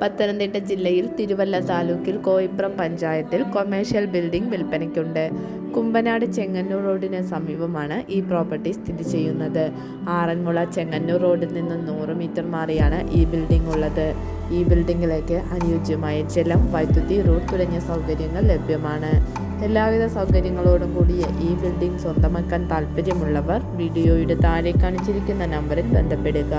പത്തനംതിട്ട ജില്ലയിൽ തിരുവല്ല താലൂക്കിൽ കോയിപ്രം പഞ്ചായത്തിൽ കൊമേഴ്ഷ്യൽ ബിൽഡിംഗ് വിൽപ്പനയ്ക്കുണ്ട്. കുമ്പനാട് ചെങ്ങന്നൂർ റോഡിന് സമീപമാണ് ഈ പ്രോപ്പർട്ടി സ്ഥിതി ചെയ്യുന്നത്. ആറന്മുള ചെങ്ങന്നൂർ റോഡിൽ നിന്ന് നൂറ് മീറ്റർ മാറിയാണ് ഈ ബിൽഡിംഗ് ഉള്ളത്. ഈ ബിൽഡിങ്ങിലേക്ക് അനുയോജ്യമായ ജലം വൈദ്യുതി റോഡ് തുടങ്ങിയ സൗകര്യങ്ങൾ ലഭ്യമാണ്. എല്ലാവിധ സൗകര്യങ്ങളോടും കൂടിയ ഈ ബിൽഡിംഗ് സ്വന്തമാക്കാൻ താൽപ്പര്യമുള്ളവർ വീഡിയോയുടെ താഴെ കാണിച്ചിരിക്കുന്ന നമ്പറിൽ ബന്ധപ്പെടുക.